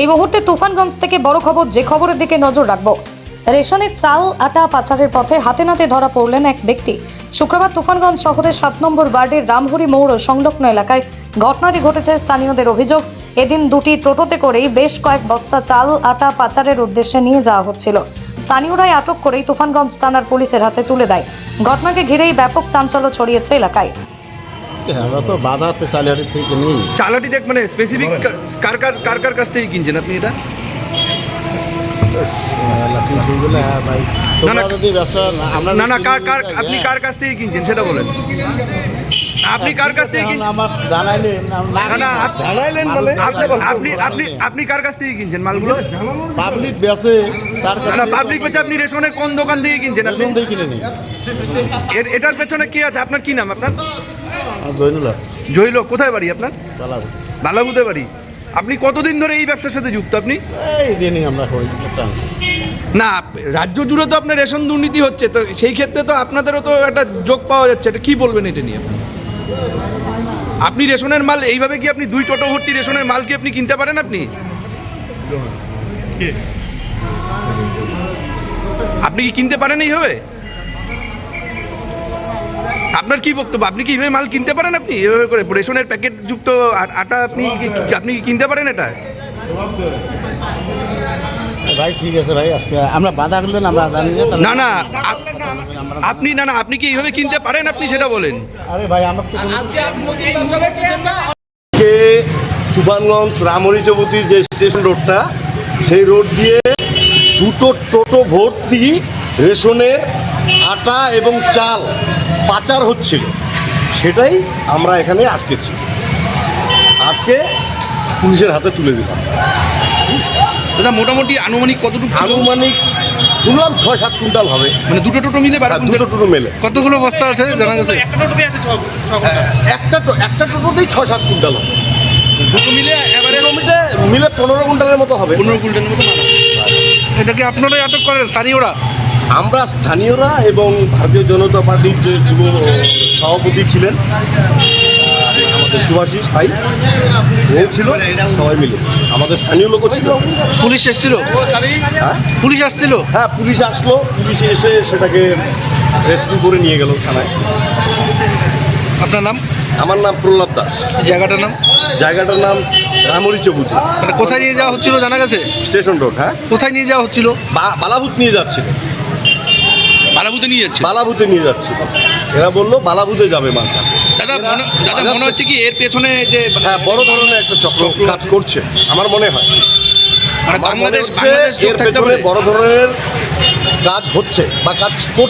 এই মুহূর্তে তুফানগঞ্জ থেকে বড় খবর, যে খবরের দিকে নজর রাখব। রেশনের চাল, আটা পাচারের পথে হাতে নাতে ধরা পড়লেন এক ব্যক্তি। শুক্রবার তুফানগঞ্জ শহরের সাত নম্বর ওয়ার্ডের রামহরি মৌর সংলগ্ন এলাকায় ঘটনাটি ঘটেছে স্থানীয়দের অভিযোগ। এদিন দুটি টোটোতে করেই বেশ কয়েক বস্তা চাল, আটা পাচারের উদ্দেশ্যে নিয়ে যাওয়া হচ্ছিল। স্থানীয়রাই আটক করেই তুফানগঞ্জ থানার পুলিশের হাতে তুলে দেয়। ঘটনাকে ঘিরেই ব্যাপক চাঞ্চল্য ছড়িয়েছে এলাকায়। আমরা তো বাজারতে চালিয়ারি থেকে নিই চালাটি দেখ মানে স্পেসিফিক কার কার কার কার কাছ থেকে কিনছেন আপনি এটা হ্যাঁ না। যদি ব্যবসা না- আমরা না না কার কার আপনি হ্যাঁ। কার কাছ থেকে কিনছেন সেটা বলেন আপনি কার কাছ থেকে আমার জানাইলেন না, আপনি আপনি আপনি আপনি কার কাছ থেকে কিনছেন মালগুলো পাবলিক বেচে তার না কাছে না পাবলিক বলছে আপনি রেশনের কোন দোকান থেকে কিনছেন আপনি রেশন দিয়ে কিনে নিই এর এটার পেছনে কি আছে আপনার কি নাম আপনার জৈনুল্লাহ কোথায় বাড়ি আপনার? চালাবো বালাবুতে বাড়ি। আপনি কতদিন ধরে এই ব্যবসার সাথে যুক্ত আপনি? এই দিনই আমরা করি একটা না রাজ্য জুড়ে তো আপনার রেশন দুর্নীতি হচ্ছে তো সেই ক্ষেত্রে তো আপনাদেরও তো একটা যোগ পাওয়া যাচ্ছে এটা কি বলবেন এটা নিয়ে আপনি? আপনি রেশনের মাল এইভাবে কি আপনি দুই টোটো ভর্তি রেশনের মাল কি আপনি কিনতে পারেন আপনি? আপনি কি কিনতে পারেন এইভাবে? আপনার কি বক্তব্য? আপনি কি এইভাবে মাল কিনতে পারেন আপনি? এভাবে করে রেশনের প্যাকেট যুক্ত আটা আপনি আপনি কি কিনতে পারেন এটা? ভাই ঠিক আছে ভাই আজকে আমরা বাধা করলেন আমরা জানি না না আপনি না না আপনি কি এইভাবে কিনতে পারেন আপনি সেটা বলেন। আরে ভাই আমার কে তুফানগঞ্জ রামহরি চৌবতির যে স্টেশন রোডটা সেই রোড দিয়ে দুটো টোটো ভর্তি রেশনের আটা এবং চাল পাচার হচ্ছিল সেটাই আমরা এখানে আটকেছি আটকে পুলিশের হাতে তুলে দিলাম। দাদা মোটামুটি আনুমানিক কতটুকু আনুমানিক শুনলাম ছয় সাত কুইন্টাল হবে। মানে দুটো টোটো মিলে বারো দুটো? টোটো মেলে। কতগুলো বস্তা আছে জানা গেছে? একটা টো- একটা টোটোতেই ছয় সাত কুইন্টাল হবে। দুটো মিলে এবারে জমিতে মিলে পনেরো কুইন্টালের মতো হবে। পনেরো কুইন্টালের মতো মাল এটা কি আপনারাই আটক করেন? স্থানীয়রা? আমরা স্থানীয়রা এবং ভারতীয় জনতা পার্টির যে যুব সভাপতি ছিলেন আমাদের সুভাষিস ভাই ও ছিল সবাই মিলে। আমাদের স্থানীয় লোকও ছিল। পুলিশ এসেছিল? হ্যাঁ? পুলিশ আসছিল? হ্যাঁ পুলিশ আসলো। পুলিশ এসে সেটাকে রেস্কিউ করে নিয়ে গেল থানায়। আপনার নাম? আমার নাম প্রহ্লাদ দাস। জায়গাটার নাম? জায়গাটার নাম রামরি চবুজি। মানে কোথায় নিয়ে যাওয়া হচ্ছিল জানা গেছে? স্টেশন রোড হ্যাঁ। কোথায় নিয়ে যাওয়া হচ্ছিল? বালাভূত নিয়ে যাচ্ছিল। বালাবুতে নিয়ে যাচ্ছে? বালাবুতে নিয়ে যাচ্ছে। এরা বলল বালাবুতে যাবে মালটা। দাদা মনে দাদা মনে হচ্ছে কি এর পেছনে যে হ্যাঁ বড় ধরনের একটা চক্র কাজ করছে আমার মনে হয়। মানে বাংলাদেশ এর পেছনে বড় ধরনের কাজ হচ্ছে বা কাজ করছে।